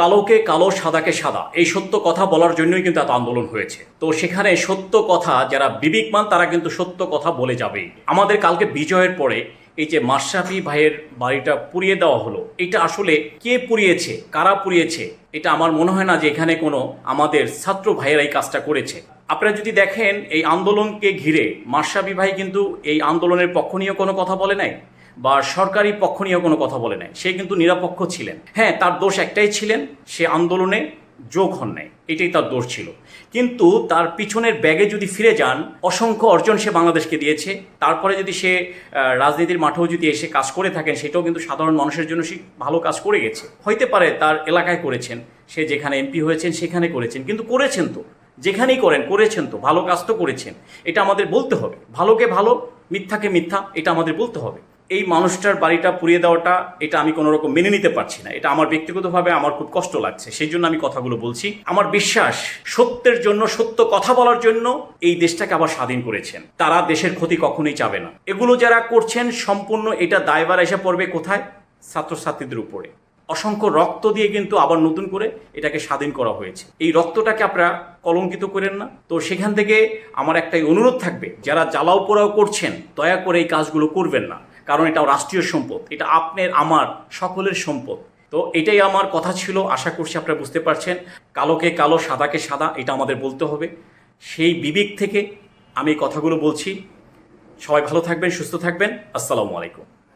কালোকে কালো, সাদাকে সাদা। এই সত্য কথা বলার জন্যই কিন্তু এত আন্দোলন হয়েছে। তো সেখানে সত্য কথা যারা বিবেকমান তারা কিন্তু সত্য কথা বলে যাবেই আমাদের কালকে বিজয়ের পরে এই যে মাশরাফি ভাইয়ের বাড়িটা পুড়িয়ে দেওয়া হলো, এটা আসলে কে পুড়িয়েছে? কারা পুড়িয়েছে? এটা আমার মনে হয় না যে এখানে কোনো আমাদের ছাত্র ভাইয়েরা এই কাজটা করেছে। আপনারা যদি দেখেন, এই আন্দোলনকে ঘিরে মাশরাফি ভাই কিন্তু এই আন্দোলনের পক্ষ নিয়ে কোনো কথা বলে নাই? বা সরকারি পক্ষ নিয়েও কোনো কথা বলে নাই। সে কিন্তু নিরপেক্ষ ছিলেন। হ্যাঁ তার দোষ একটাই ছিলেন, সে আন্দোলনে যোগ হন নাই। এটাই তার দোষ ছিল। কিন্তু তার পিছনের ব্যাগে যদি ফিরে যান, অসংখ্য অর্জন সে বাংলাদেশকে দিয়েছে। তারপরে যদি সে রাজনীতির মাঠেও যদি এসে কাজ করে থাকেন, সেটাও কিন্তু সাধারণ মানুষের জন্য সে ভালো কাজ করে গেছে। হইতে পারে তার এলাকায় করেছেন, সে যেখানে এমপি হয়েছেন, সেখানে করেছেন। কিন্তু করেছেন তো, যেখানেই করেন, করেছেন তো, ভালো কাজ তো করেছেন। এটা আমাদের বলতে হবে। ভালোকে ভালো, মিথ্যাকে মিথ্যা, এটা আমাদের বলতে হবে। এই মানুষটার বাড়িটা পুড়িয়ে দেওয়াটা এটা আমি কোনো রকম মেনে নিতে পারছি না। এটা আমার ব্যক্তিগতভাবে আমার খুব কষ্ট লাগছে। সেই জন্য আমি কথাগুলো বলছি। আমার বিশ্বাস, সত্যের জন্য, সত্য কথা বলার জন্য এই দেশটাকে আবার স্বাধীন করেছেন। তারা দেশের ক্ষতি কখনোই চাবে না। এগুলো যারা করছেন, সম্পূর্ণ এটা দায়বার এসে পড়বে কোথায়? ছাত্রছাত্রীদের উপরে। অসংখ্য রক্ত দিয়ে কিন্তু আবার নতুন করে এটাকে স্বাধীন করা হয়েছে। এই রক্তটাকে আপনারা কলঙ্কিত করেন না। তো সেখান থেকে আমার একটাই অনুরোধ থাকবে, যারা জ্বালাও পোড়াও করছেন, দয়া করে এই কাজগুলো করবেন না। কারণ এটাও রাষ্ট্রীয় সম্পদ, এটা আপনার, আমার, সকলের সম্পদ। তো এটাই আমার কথা ছিল, আশা করছি আপনারা বুঝতে পারছেন। কালোকে কালো, সাদাকে সাদা, এটা আমাদের বলতে হবে। সেই বিবেক থেকে আমি এই কথাগুলো বলছি। সবাই ভালো থাকবেন, সুস্থ থাকবেন। আসসালামু আলাইকুম।